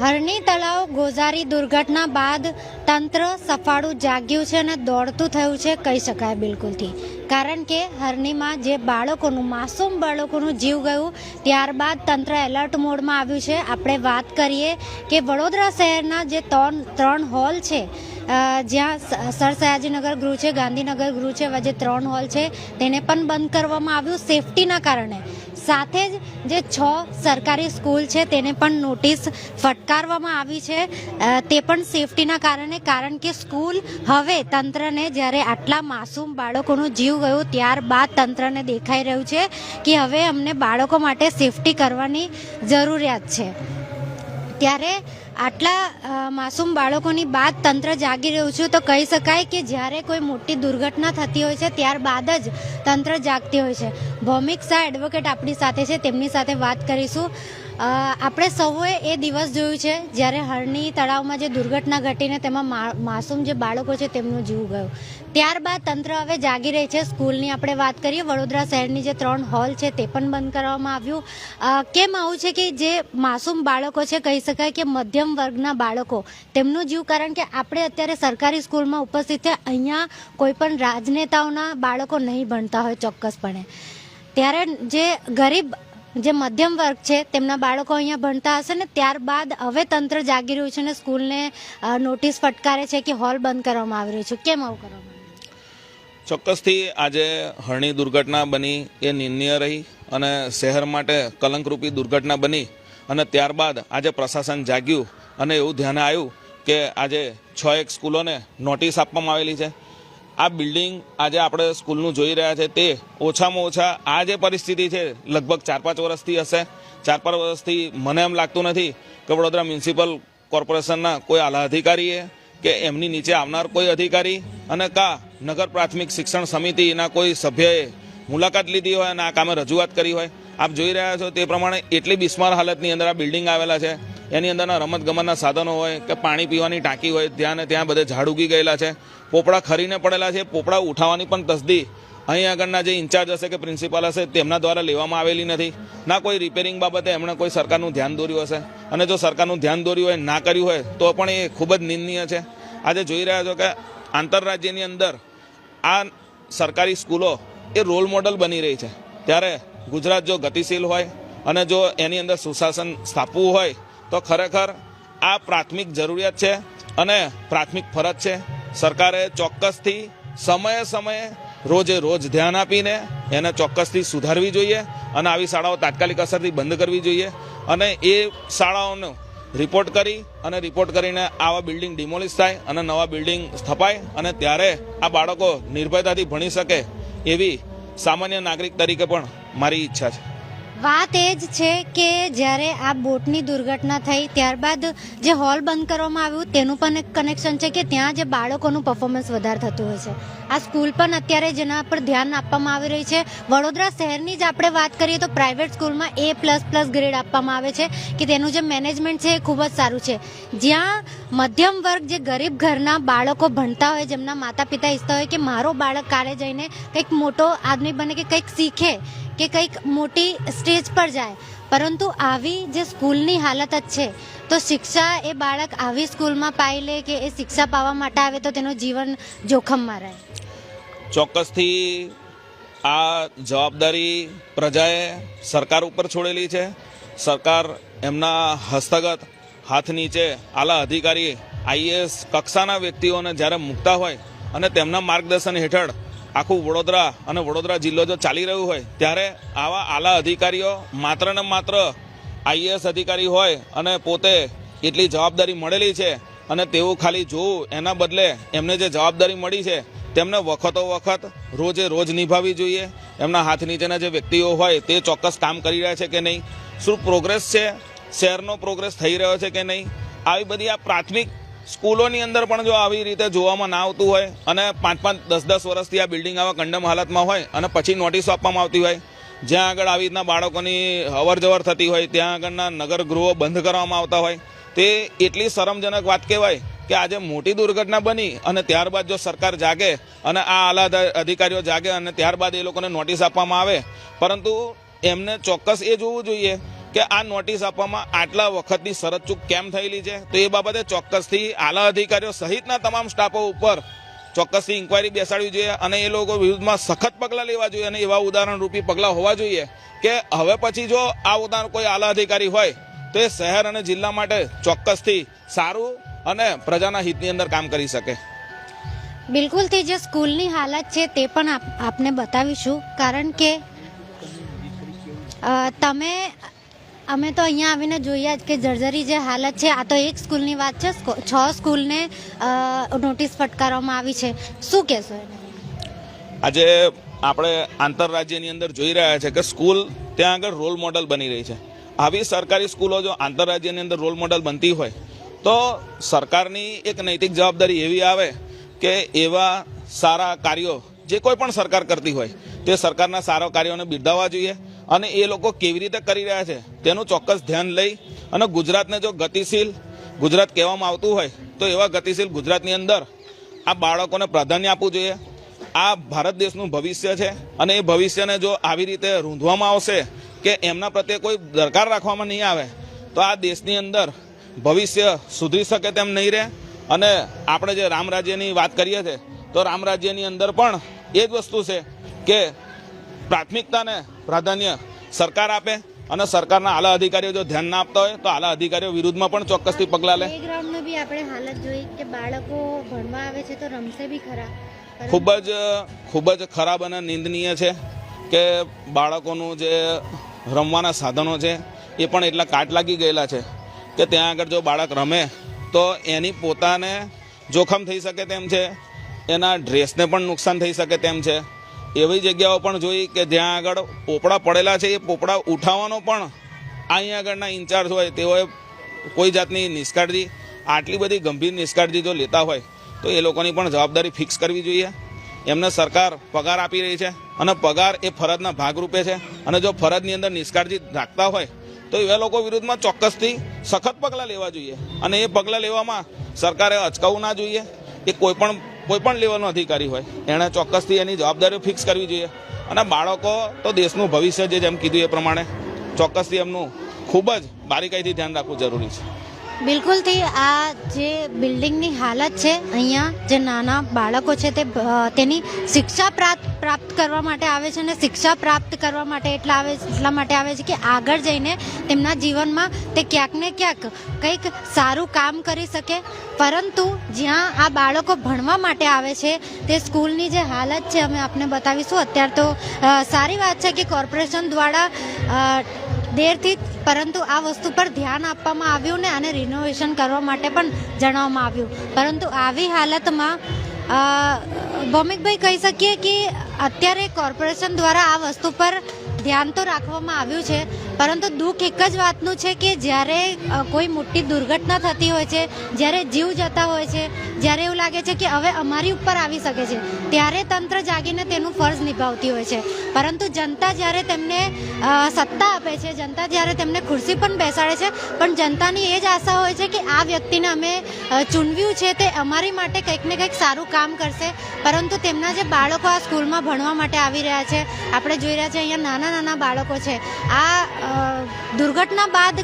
હરણી તળાવ ગોઝારી દુર્ઘટના બાદ તંત્ર સફાળું જાગ્યું છે અને દોડતું થયું છે, કહી શકાય બિલકુલથી. કારણ કે હરણીમાં જે બાળકોનું, માસૂમ બાળકોનું જીવ ગયું, ત્યારબાદ તંત્ર એલર્ટ મોડમાં આવ્યું છે. આપણે વાત કરીએ કે વડોદરા શહેરના જે ત્રણ ત્રણ હોલ છે જ્યાં સર સયાજીનગર ગૃહ છે, ગાંધીનગર ગૃહ છે જે ત્રણ હોલ છે, તેને પણ બંધ કરવામાં આવ્યું. સેફટીના કારણે સાથે જ જે છ સરકારી સ્કૂલ છે, તેને પણ નોટિસ ફટકારવામાં આવી છે. તે પણ સેફટીના કારણે, કારણ કે સ્કૂલ હવે તંત્રને જ્યારે આટલા માસૂમ બાળકોનો જીવ ગયો ત્યારબાદ તંત્રને દેખાઈ રહ્યું છે કે હવે અમને બાળકો માટે સેફટી કરવાની જરૂરિયાત છે. ત્યારે આટલા માસૂમ બાળકોની બાદ તંત્ર જાગી રહ્યું છું તો કહી શકાય કે જ્યારે કોઈ મોટી દુર્ઘટના થતી હોય છે, ત્યારબાદ જ તંત્ર જાગતી હોય છે. ભૌમિક શાહ એડવોકેટ આપણી સાથે છે, તેમની સાથે વાત કરીશું. આપણે સૌએ એ દિવસ જોયું છે, જ્યારે હરણી તળાવમાં જે દુર્ઘટના ઘટીને તેમાં માસૂમ જે બાળકો છે તેમનો જીવ ગયો. ત્યારબાદ તંત્ર હવે જાગી રહી છે. સ્કૂલની આપણે વાત કરીએ, વડોદરા શહેરની જે ત્રણ હોલ છે તે પણ બંધ કરવામાં આવ્યું. કેમ આવું છે કે જે માસૂમ બાળકો છે, કહી શકાય કે મધ્યમ વર્ગના બાળકો, તેમનું જીવ કારણ કે આપણે અત્યારે સરકારી સ્કૂલમાં ઉપસ્થિત છે, અહીંયા કોઈ પણ રાજનેતાઓના બાળકો નહીં ભણતા હોય ચોક્કસપણે. ત્યારે જે ગરીબ જે મધ્યમ વર્ગ છે, તેમના બાળકો અહીંયા ભણતા હશે ને ત્યારબાદ હવે તંત્ર જાગી રહ્યું છે ને સ્કૂલને નોટિસ ફટકારે છે કે હોલ બંધ કરવામાં આવી રહ્યું છે. કેમ આવું કરવામાં ચોક્કસથી આજે હરણી દુર્ઘટના બની એ નિર્ણય રહી અને શહેર માટે કલંકરૂપી દુર્ઘટના બની અને ત્યારબાદ આજે પ્રશાસન જાગ્યું અને એવું ધ્યાને આવ્યું કે આજે છ એક સ્કૂલોને નોટિસ આપવામાં આવેલી છે. આ બિલ્ડિંગ આજે આપણે સ્કૂલનું જોઈ રહ્યા છે તે ઓછામાં ઓછા આ જે પરિસ્થિતિ છે લગભગ ચાર પાંચ વર્ષથી હશે. ચાર પાંચ વર્ષથી મને એમ લાગતું નથી કે વડોદરા મ્યુનિસિપલ કોર્પોરેશનના કોઈ આલા અધિકારીએ કે એમની નીચે આવનાર કોઈ અધિકારી અને કા નગર પ્રાથમિક શિક્ષણ સમિતિના કોઈ સભ્યએ મુલાકાત લીધી હોય અને આ કામે રજૂઆત કરી હોય. આપ જોઈ રહ્યા છો તે પ્રમાણે એટલી બિસ્માર હાલતની અંદર આ બિલ્ડિંગ આવેલા છે. એની અંદરના રમત ગમતના સાધનો હોય કે પાણી પીવાની ટાંકી હોય, ત્યાં ને ત્યાં બધે ઝાડ ઉગી ગયેલા છે. પોપડા ખરીને પડેલા છે. પોપડા ઉઠાવવાની પણ તસદી અહીં આગળના જે ઇન્ચાર્જ હશે કે પ્રિન્સિપાલ હશે, તેમના દ્વારા લેવામાં આવેલી નથી. ના કોઈ રિપેરિંગ બાબતે એમણે કોઈ સરકારનું ધ્યાન દોર્યું હશે. અને જો સરકારનું ધ્યાન દોર્યું હોય, ના કર્યું હોય, તો પણ એ ખૂબ જ નિંદનીય છે. આજે જોઈ રહ્યા છો કે આંતરરાજ્યની અંદર આ સરકારી સ્કૂલો એ રોલ મોડલ બની રહી છે. ત્યારે ગુજરાત જો ગતિશીલ હોય અને જો એની અંદર સુશાસન સ્થાપવું હોય તો ખરેખર આ પ્રાથમિક જરૂરિયાત છે અને પ્રાથમિક ફરજ છે. સરકારે ચોક્કસથી સમયે સમયે રોજે રોજ ધ્યાન આપીને એને ચોક્કસથી સુધારવી જોઈએ અને આવી શાળાઓ તાત્કાલિક અસરથી બંધ કરવી જોઈએ અને એ શાળાઓનો રિપોર્ટ કરી અને રિપોર્ટ કરીને આવા બિલ્ડિંગ ડિમોલિશ થાય અને નવા બિલ્ડિંગ સ્થપાય અને ત્યારે આ બાળકો નિર્ભયતાથી ભણી શકે એવી સામાન્ય નાગરિક તરીકે પણ મારી ઈચ્છા છે. વાત એ જ છે કે જ્યારે આ બોટની દુર્ઘટના થઈ, ત્યારબાદ જે હોલ બંધ કરવામાં આવ્યું, તેનું પણ એક કનેક્શન છે કે ત્યાં જે બાળકોનું પરફોર્મન્સ વધારે થતું હોય છે. આ સ્કૂલ પણ અત્યારે જેના પર ધ્યાન આપવામાં આવી રહી છે. વડોદરા શહેરની જ આપણે વાત કરીએ તો પ્રાઇવેટ સ્કૂલમાં એ પ્લસ પ્લસ ગ્રેડ આપવામાં આવે છે કે તેનું જે મેનેજમેન્ટ છે એ ખૂબ જ સારું છે. જ્યાં મધ્યમ વર્ગ જે ગરીબ ઘરના બાળકો ભણતા હોય, જેમના માતા પિતા ઈચ્છતા હોય કે મારો બાળક કાલે જઈને કંઈક મોટો આદમી બને કે કંઈક શીખે કે કંઈક મોટી સ્ટેજ પર જાય. પરંતુ આવી જે સ્કૂલની હાલત જ છે, તો શિક્ષા એ બાળક આવી સ્કૂલમાં પાઈ લે કે એ શિક્ષા પાવા માટે આવે તો તેનું જીવન જોખમમાં રહે. ચોક્કસથી આ જવાબદારી પ્રજાએ સરકાર ઉપર છોડેલી છે. સરકાર એમના હસ્તગત હાથ નીચે આલા અધિકારી, આઈએએસ કક્ષાના વ્યક્તિઓને જ્યારે મૂકતા હોય અને તેમના માર્ગદર્શન હેઠળ આખું વડોદરા અને વડોદરા જિલ્લો જો ચાલી રહ્યું હોય, ત્યારે આવા આલા અધિકારીઓ માત્ર ને માત્ર આઈએએસ અધિકારી હોય અને પોતે એટલી જવાબદારી મળેલી છે અને તેવું ખાલી જોવું, એના બદલે એમને જે જવાબદારી મળી છે, તેમને વખતો વખત રોજે રોજ નિભાવવી જોઈએ. એમના હાથ નીચેના જે વ્યક્તિઓ હોય, તે ચોક્કસ કામ કરી રહ્યા છે કે નહીં? શું પ્રોગ્રેસ છે? શહેરનો પ્રોગ્રેસ થઈ રહ્યો છે કે નહીં? આવી બધી આ પ્રાથમિક સ્કૂલોની અંદર પણ જો આવી રીતે જોવામાં ના આવતું હોય અને પાંચ પાંચ દસ દસ વર્ષથી આ બિલ્ડિંગ આવા કંડમ હાલતમાં હોય અને પછી નોટિસ આપવામાં આવતી હોય, જ્યાં આગળ આવી રીતના બાળકોની અવર જવર થતી હોય, ત્યાં આગળના નગર ગૃહો બંધ કરવામાં આવતા હોય, તે એટલી શરમજનક વાત કહેવાય કે આજે મોટી દુર્ઘટના બની અને ત્યારબાદ જો સરકાર જાગે અને આ આલા અધિકારીઓ જાગે અને ત્યારબાદ એ લોકોને નોટિસ આપવામાં આવે, પરંતુ એમને ચોક્કસ એ જોવું જોઈએ કે આ નોટિસ આપવામાં આટલા વખતની શરત ચૂક કેમ થયેલી છે? તો એ બાબતે ચોક્કસથી આલા અધિકારીઓ સહિતના તમામ સ્ટાફો ઉપર ચોક્કસથી ઇન્કવાયરી બેસાડવી જોઈએ અને એ લોકો વિરુદ્ધમાં સખત પગલાં લેવા જોઈએ અને એવા ઉદાહરણરૂપી પગલાં હોવા જોઈએ કે હવે પછી જો આ ઉદાહરણ કોઈ આલા અધિકારી હોય, તો એ શહેર અને જિલ્લા માટે ચોક્કસથી સારું અને પ્રજાના હિતની અંદર કામ કરી શકે. બિલકુલથી જે સ્કૂલની હાલત છે તે પણ આપ- આપને બતાવીશું. કારણ કે તમે અમે તો અહીંયા આવીને જોઈએ જ કે જર્જરી જે હાલત છે, આ તો એક સ્કૂલની વાત છે છ સ્કૂલને નોટિસ ફટકારવામાં આવી છે. શું કહેશો આજે આપણે આંતરરાજ્યની અંદર જોઈ રહ્યા છે કે સ્કૂલ ત્યાં આગળ રોલ મોડલ બની રહી છે. આવી સરકારી સ્કૂલો જો આંતરરાજ્યની અંદર રોલ મોડલ બનતી હોય, તો સરકારની એક નૈતિક જવાબદારી એવી આવે કે એવા સારા કાર્યો જે કોઈ પણ સરકાર કરતી હોય, તે સરકારના સારા કાર્યોને બિરદાવવા જોઈએ. અને એ લોકો કેવી રીતે કરી રહ્યા છે તેનું ચોક્કસ ધ્યાન લઈ અને ગુજરાતને જો ગતિશીલ ગુજરાત કહેવામાં આવતું હોય તો એવા ગતિશીલ ગુજરાતની અંદર આ બાળકોને પ્રાધાન્ય આપવું જોઈએ. આ ભારત દેશનું ભવિષ્ય છે અને એ ભવિષ્યને જો આવી રીતે રૂંધવામાં આવશે કે એમના પ્રત્યે કોઈ દરકાર રાખવામાં નહીં આવે, તો આ દેશની અંદર ભવિષ્ય સુધરી શકે તેમ નહીં રહે. અને આપણે જે રામ રાજ્યની વાત કરીએ છીએ તો રામ રાજ્યની અંદર પણ એ જ વસ્તુ છે કે પ્રાથમિકતાને પ્રાધાન્ય સરકાર આપે અને સરકારના આલા અધિકારીઓ જો ધ્યાન ના આપતા હોય તો આલા અધિકારીઓ વિરુદ્ધમાં પણ ચોક્કસથી પગલાં લે. પ્લેગ્રાઉન્ડનું બી આપણે હાલત જોઈ કે બાળકો ભણવા આવે છે તો રમશે બી ખરા. ખૂબ જ ખૂબ જ ખરાબ અને નિંદનીય છે કે બાળકોનું જે રમવાના સાધનો છે એ પણ એટલા કાટ લાગી ગયેલા છે કે ત્યાં આગળ જો બાળક રમે તો એની પોતાને જોખમ થઈ શકે તેમ છે એના ડ્રેસને પણ નુકસાન થઈ શકે તેમ છે. એવી જગ્યાઓ પણ જોઈ કે જ્યાં આગળ પોપડા પડેલા છે, એ પોપડા ઉઠાવવાનો પણ અહીંયા આગળના ઇન્ચાર્જ હોય, તેઓએ કોઈ જાતની નિષ્કાળજી, આટલી બધી ગંભીર નિષ્કાળજી જો લેતા હોય, તો એ લોકોની પણ જવાબદારી ફિક્સ કરવી જોઈએ. એમને સરકાર પગાર આપી રહી છે અને પગાર એ ફરજના ભાગરૂપે છે અને જો ફરજની અંદર નિષ્કાળજી રાખતા હોય, તો એવા લોકો વિરુદ્ધમાં ચોક્કસથી સખત પગલાં લેવા જોઈએ. અને એ પગલાં લેવામાં સરકારે અચકાવવું ના જોઈએ. એ કોઈ પણ કોઈ પણ લેવલનો અધિકારી હોય, એણે ચોક્કસથી એની જવાબદારીઓ ફિક્સ કરવી જોઈએ. અને બાળકો તો દેશનું ભવિષ્ય જે જેમ કીધું એ પ્રમાણે, ચોક્કસથી એમનું ખૂબ જ બારીકાઈથી ધ્યાન રાખવું જરૂરી છે. બિલકુલથી આ જે બિલ્ડિંગની હાલત છે, અહીંયા જે નાના બાળકો છે તે તેની શિક્ષા પ્રાપ્ત પ્રાપ્ત કરવા માટે આવે છે અને શિક્ષા પ્રાપ્ત કરવા માટે એટલા આવે, એટલા માટે આવે છે કે આગળ જઈને તેમના જીવનમાં તે ક્યાંક ને ક્યાંક કંઈક સારું કામ કરી શકે. પરંતુ જ્યાં આ બાળકો ભણવા માટે આવે છે, તે સ્કૂલની જે હાલત છે, અમે આપને બતાવીશું. અત્યારે તો સારી વાત છે કે કોર્પોરેશન દ્વારા દેરથી પરંતુ આ વસ્તુ પર ધ્યાન આપવામાં આવ્યું ને આને રિનોવેશન કરવા માટે પણ જણાવવામાં આવ્યું. પરંતુ આવી હાલતમાં ભૌમિકભાઈ કહી શકીએ કે અત્યારે કોર્પોરેશન દ્વારા આ વસ્તુ પર ધ્યાન તો રાખવામાં આવ્યું છે પરંતુ દુઃખ એક જ વાતનું છે કે જ્યારે કોઈ મોટી દુર્ઘટના થતી હોય છે, જ્યારે જીવ જતા હોય છે, જ્યારે એવું લાગે છે કે હવે અમારી ઉપર આવી શકે છે, ત્યારે તંત્ર જાગીને તેનું ફરજ નિભાવતી હોય છે. પરંતુ જનતા જ્યારે તેમને સત્તા આપે છે, જનતા જ્યારે તેમને ખુરશી પણ બેસાડે છે, પણ જનતાની એ જ આશા હોય છે કે આ વ્યક્તિને અમે ચૂનવ્યું છે તે અમારી માટે કંઈક ને કંઈક સારું કામ કરશે. પરંતુ તેમના જે બાળકો આ સ્કૂલમાં ભણવા માટે આવી રહ્યા છે, આપણે જોઈ રહ્યા છે અહીંયા નાના નાના બાળકો છે. આ દુર્ઘટના બાદ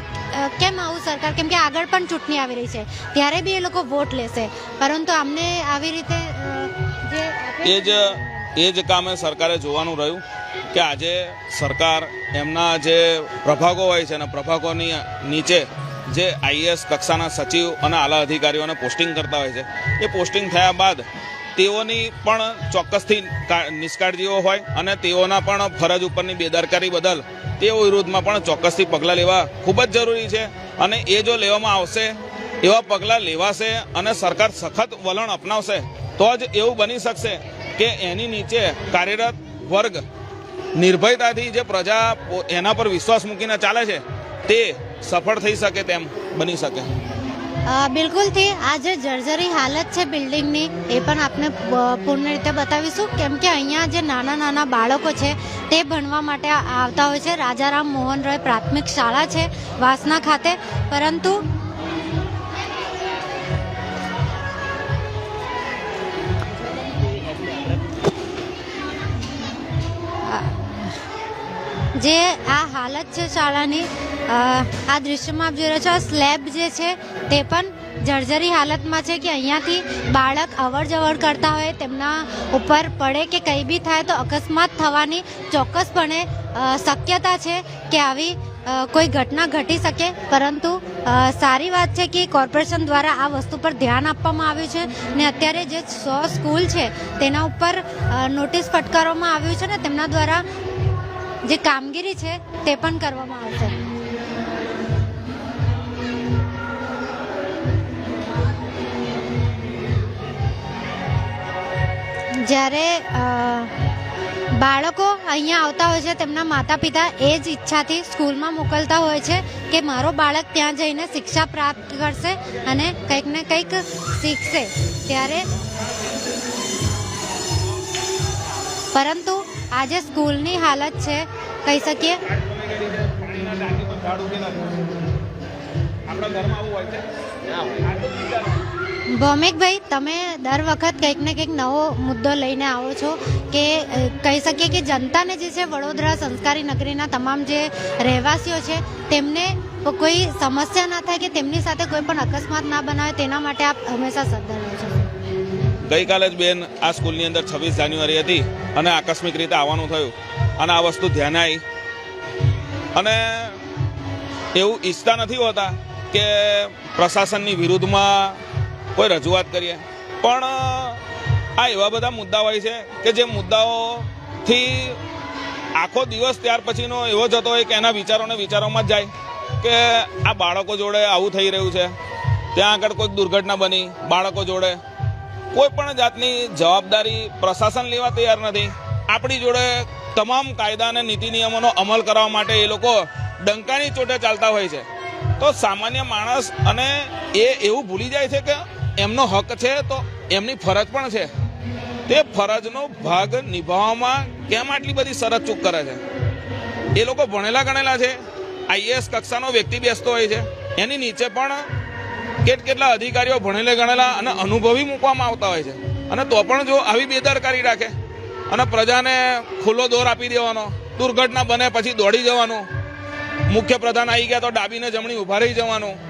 કેમ આવું સરકાર, કેમ કે આગળ પણ ચૂંટણી આવી રહી છે, ત્યારે બી એ લોકો વોટ લેશે. પરંતુ અમને આવી રીતે જે એ જ એ જ કામે સરકારે જોવાનું રહ્યું, કે આજે સરકાર એમના જે પ્રભાગો હોય છે અને પ્રભાગોની નીચે જે આઈએસ કક્ષાના સચિવ અને આલા અધિકારીઓને પોસ્ટિંગ કરતા હોય છે, એ પોસ્ટિંગ થયા બાદ તેઓની પણ ચોક્કસથી નિષ્કાળજીઓ હોય અને તેઓના પણ ફરજ ઉપરની બેદરકારી બદલ તેઓ વિરુદ્ધમાં પણ ચોક્કસથી પગલાં લેવા ખૂબ જ જરૂરી છે. અને એ જો લેવામાં આવશે, એવા પગલાં લેવાશે અને સરકાર સખત વલણ અપનાવશે, તો જ એવું બની શકશે કે એની નીચે કાર્યરત વર્ગ નિર્ભયતાથી જે પ્રજા એના પર વિશ્વાસ મૂકીને ચાલે છે, તે સફળ થઈ શકે તેમ બની શકે. બિલકુલથી આ જે જર્જરી હાલત છે બિલ્ડિંગની. એ પણ આપણે પૂર્ણ રીતે બતાવીશું. કેમ કે અહીંયા જે નાના નાના બાળકો છે, તે ભણવા માટે આવતા હોય છે. રાજારામ મોહન રોય પ્રાથમિક શાળા છે, વાસના ખાતે. પરંતુ જે આ હાલત છે શાળાની આ દૃશ્યમાં આપ જોઈ રહ્યા છો સ્લેબ જે છે તે પણ જર્જરી હાલતમાં છે કે અહીંયાથી બાળક અવર જવર કરતા હોય, તેમના ઉપર પડે કે કંઈ બી થાય તો અકસ્માત થવાની ચોક્કસપણે શક્યતા છે કે આવી કોઈ ઘટના ઘટી શકે. પરંતુ સારી વાત છે કે કોર્પોરેશન દ્વારા આ વસ્તુ પર ધ્યાન આપવામાં આવ્યું છે ને અત્યારે જે સો સ્કૂલ છે તેના ઉપર નોટિસ ફટકારવામાં આવ્યું છે ને તેમના દ્વારા જે કામગીરી છે તે પણ કરવામાં આવશે. જ્યારે બાળકો અહીંયા આવતા હોય છે તેમના માતા પિતા એ જ ઈચ્છાથી સ્કૂલમાં મોકલતા હોય છે કે મારો બાળક ત્યાં જઈને શિક્ષા પ્રાપ્ત કરશે અને કંઈક ને કંઈક શીખશે. ત્યારે પરંતુ આજે સ્કૂલની હાલત છે કહી શકીએ. આપણા ઘરમાં આવું હોય છે? ભૌમિકભાઈ, તમે દર વખત કંઈક ને કંઈક નવો મુદ્દો લઈને આવો છો કે કહી શકીએ કે જનતાને જે છે વડોદરા સંસ્કારી નગરીના તમામ જે રહેવાસીઓ છે, તેમને કોઈ સમસ્યા ના થાય કે તેમની સાથે કોઈ પણ અકસ્માત ના બનાવે તેના માટે આપ હંમેશા સદ્ધર રહો છો? ગઈકાલે જ બેન આ સ્કૂલની અંદર છવ્વીસ જાન્યુઆરી હતી અને આકસ્મિક રીતે આવવાનું થયું. અને આ વસ્તુ ધ્યાને આવી અને એવું ઈચ્છતા નથી હોતા કે પ્રશાસનની વિરુદ્ધમાં કોઈ રજૂઆત કરીએ? પણ આ એવા બધા મુદ્દા હોય છે કે જે મુદ્દાઓથી આખો દિવસ ત્યાર પછીનો એવો જતો હોય કે એના વિચારોને વિચારોમાં જ જાય કે આ બાળકો જોડે આવું થઈ રહ્યું છે, ત્યાં આગળ કોઈક દુર્ઘટના બની, બાળકો જોડે. કોઈ પણ જાતની જવાબદારી પ્રશાસન લેવા તૈયાર નથી. આપણી જોડે તમામ કાયદા અને નીતિ નિયમોનો અમલ કરવા માટે એ લોકો ડંકાની ચોટે ચાલતા હોય છે. તો સામાન્ય માણસ અને એ એવું ભૂલી જાય છે કે એમનો હક છે તો એમની ફરજ પણ છે. તે ફરજનો ભાગ નિભાવવામાં કેમ આટલી બધી શરત ચૂક કરે છે? એ લોકો ભણેલા ગણેલા છે આઈએએસ કક્ષાનો વ્યક્તિ બેસતો હોય છે. એની નીચે પણ કેટ કેટલા અધિકારીઓ ભણેલા ગણેલા અને અનુભવી મૂકવામાં આવતા હોય છે. અને તો પણ જો આવી બેદરકારી રાખે અને પ્રજાને ખુલ્લો દોર આપી દેવાનો, દુર્ઘટના બને પછી દોડી જવાનું મુખ્ય પ્રધાન આવી ગયા તો ડાબીને જમણી ઊભા રહી જવાનું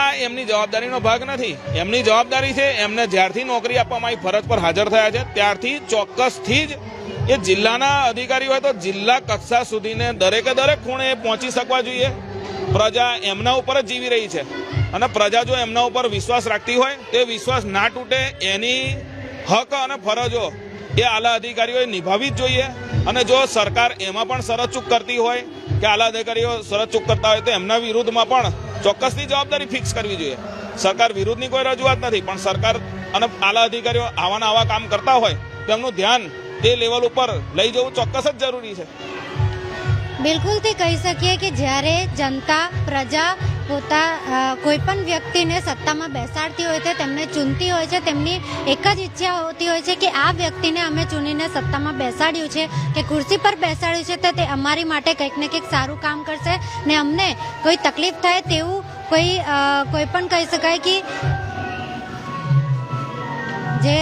આ એમની જવાબદારીનો ભાગ નથી. એમની જવાબદારી છે, એમને જ્યારથી નોકરી આપવામાં આવી, ફરજ પર હાજર થયા છે, ત્યારથી ચોક્કસથી જ એ જિલ્લાના અધિકારી હોય તો જિલ્લા કક્ષા સુધીને દરેકે દરેક ખૂણે પહોંચી શકવા જોઈએ. પ્રજા એમના ઉપર જ જીવી રહી છે. અને પ્રજા જો એમના ઉપર વિશ્વાસ રાખતી હોય, તે વિશ્વાસ ના તૂટે એની હક અને ફરજો એ આલા અધિકારીઓએ નિભાવવી જ જોઈએ. અને જો સરકાર એમાં પણ શરત ચૂક કરતી હોય, કે આલા અધિકારીઓ સરચૂક ચૂક કરતા હોય, તો એમના વિરુદ્ધમાં પણ ચોક્કસની જવાબદારી ફિક્સ કરવી જોઈએ. સરકાર વિરુદ્ધની કોઈ રજૂઆત નથી, પણ સરકાર અને આલા અધિકારીઓ આવાના આવા કામ કરતા હોય, તો એમનું ધ્યાન તે લેવલ ઉપર લઈ જવું ચોક્કસ જ જરૂરી છે. બિલકુલથી કહી શકીએ કે જ્યારે જનતા, પ્રજા પોતા કોઈ પણ વ્યક્તિને સત્તામાં બેસાડતી હોય છે, તેમને ચૂનતી હોય છે, તેમની એક જ ઈચ્છા હોતી હોય છે કે આ વ્યક્તિને અમે ચૂનીને સત્તામાં બેસાડ્યું છે, કે ખુરશી પર બેસાડ્યું છે, તો તે અમારી માટે કંઈક ને કંઈક સારું કામ કરશે ને અમને કોઈ તકલીફ થાય તેવું કોઈ કોઈ પણ કહી શકાય કે જે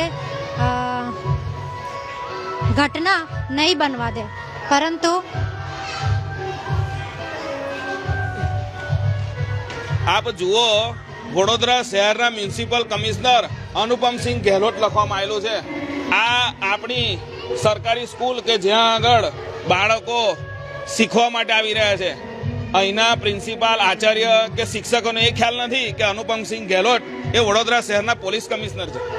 ઘટના નહીં બનવા દે. પરંતુ આપ જુઓ, વડોદરા શહેરના મ્યુનિસિપલ કમિશનર અનુપમસિંહ ગેહલોત લખવામાં આવેલું છે. આ આપણી સરકારી સ્કૂલ કે જ્યાં આગળ બાળકો શીખવા માટે આવી રહ્યા છે. અહીંના પ્રિન્સિપાલ, આચાર્ય કે શિક્ષકોને એ ખ્યાલ નથી કે અનુપમસિંહ ગેહલોત એ વડોદરા શહેરના પોલીસ કમિશનર છે.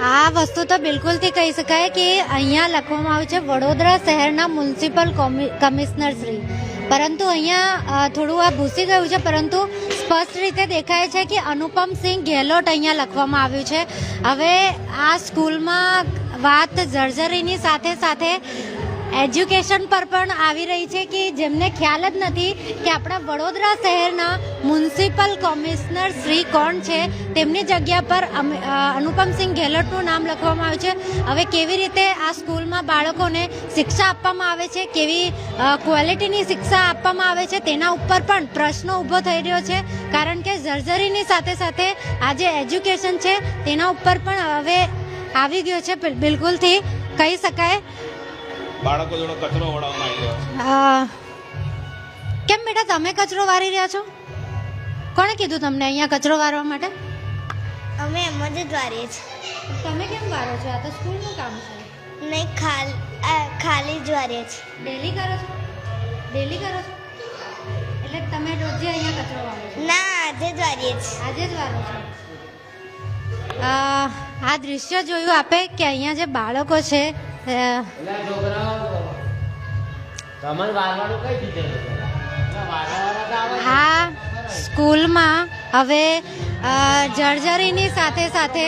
આ વસ્તુ તો બિલકુલથી કહી શકાય કે અહીંયા લખવામાં આવ્યું છે વડોદરા શહેરના મ્યુનિસિપલ કોમિ- કમિશનર શ્રી પરંતુ અહીંયા થોડું આ ભૂસી ગયું છે, પરંતુ સ્પષ્ટ રીતે દેખાય છે કે અનુપમસિંહ ગેહલોત અહીંયા લખવામાં આવ્યું છે. હવે આ સ્કૂલમાં વાત જર્જરીની સાથે સાથે એજ્યુકેશન પર પણ આવી રહી છે કે જેમને ખ્યાલ જ નથી કે આપણા વડોદરા શહેરના મ્યુનિસિપલ કમિશનર શ્રી કોણ છે? તેમની જગ્યા પર અનુપમસિંહ ગેહલોતનું નામ લખવામાં આવ્યું છે. હવે કેવી રીતે આ સ્કૂલમાં બાળકોને શિક્ષા આપવામાં આવે છે? કેવી ક્વોલિટીની શિક્ષા આપવામાં આવે છે? તેના ઉપર પણ પ્રશ્નો ઊભો થઈ રહ્યો છે. કારણ કે જર્જરીની સાથે સાથે આ જે એજ્યુકેશન છે તેના ઉપર પણ હવે આવી ગયો છે. બિલકુલથી કહી શકાય. બાળકો જોડે કચરો વળાવવામાં આવી રહ્યો છે. અ, કેમ બેટા તમે કચરો વારી રહ્યા છો? કોણે કીધું તમને અહીંયા કચરો વારવા માટે? અમે એમ જ દ્વારીએ છીએ. તમે કેમ વારો છો? આ તો સ્કૂલનું કામ છે. નહીં ખાલી આ ખાલી જ વારીએ છીએ. ડેલી કરો છો? ડેલી કરો છો? એટલે તમે રોજે અહીંયા કચરો વારો છો? ના આજે જ વારીએ છીએ. આજે જ વારો છો? આ દૃશ્ય જોયું આપે કે અહીંયા જે બાળકો છે આ સ્કૂલમાં હવે જર્જરીની સાથે સાથે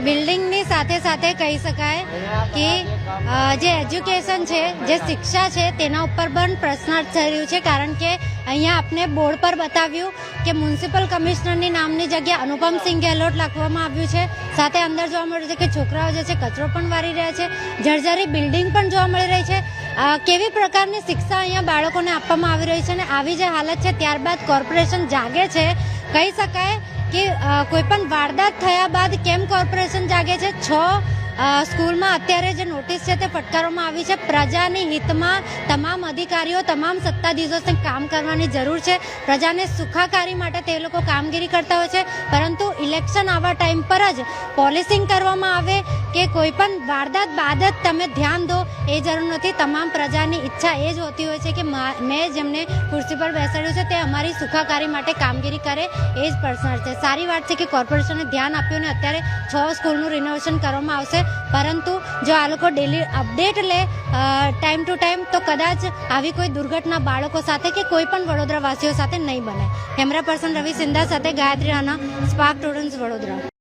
બિલ્ડિંગની સાથે સાથે કહી શકાય કે જે એજ્યુકેશન છે, જે શિક્ષા છે, તેના ઉપર પણ પ્રશ્નાર્થ થઈ રહ્યું છે, કારણ કે અહીંયા આપને બોર્ડ પર બતાવ્યું કે મ્યુનિસિપલ કમિશનરની નામની જગ્યાએ અનુપમસિંહ ગેહલોત લખવામાં આવ્યું છે. સાથે અંદર જોવા મળ્યું છે કે છોકરાઓ જે છે, કચરો પણ વારી રહ્યા છે. જર્જરી બિલ્ડિંગ પણ જોવા મળી રહી છે. કેવી પ્રકારની શિક્ષા અહીંયા બાળકોને આપવામાં આવી રહી છે અને આવી જે હાલત છે, ત્યારબાદ કોર્પોરેશન જાગે છે. કહી શકાય કે કોઈપણ કોઈ પણ વારદાત થયા બાદ કેમ કોર્પોરેશન જાગે છે? છ સ્કૂલમાં અત્યારે જે નોટિસ છે તે ફટકારવામાં આવી છે. પ્રજાની હિતમાં તમામ અધિકારીઓ, તમામ સત્તાધીશોને કામ કરવાની જરૂર છે. પ્રજાને સુખાકારી માટે તે લોકો કામગીરી કરતા હોય છે. પરંતુ ઇલેક્શન આવા ટાઈમ પર જ પોલિસિંગ કરવામાં આવે કે કોઈ પણ વારદાત બાદ જ તમે ધ્યાન દો, એ જરૂર નથી. તમામ પ્રજાની ઈચ્છા એ જ હોતી હોય છે કે મા- જેમને ખુરશી પર બેસાડ્યું છે તે અમારી સુખાકારી માટે કામગીરી કરે, એ જ પર્સનલ છે. સારી વાત છે કે કોર્પોરેશને ધ્યાન આપ્યું ને અત્યારે છ સ્કૂલનું રિનોવેશન કરવામાં આવશે. પરંતુ જો આ લોકો ડેલી અપડેટ લે ટાઈમ ટુ ટાઈમ તો કદાચ આવી કોઈ દુર્ઘટના બાળકો સાથે કે કોઈ પણ વડોદરાવાસીઓ સાથે નહીં બને. કેમેરા પર્સન રવિ સિંધા સાથે ગાયત્રી રાણા સ્પાર્ક સ્ટુડન્ટ્સ વડોદરા.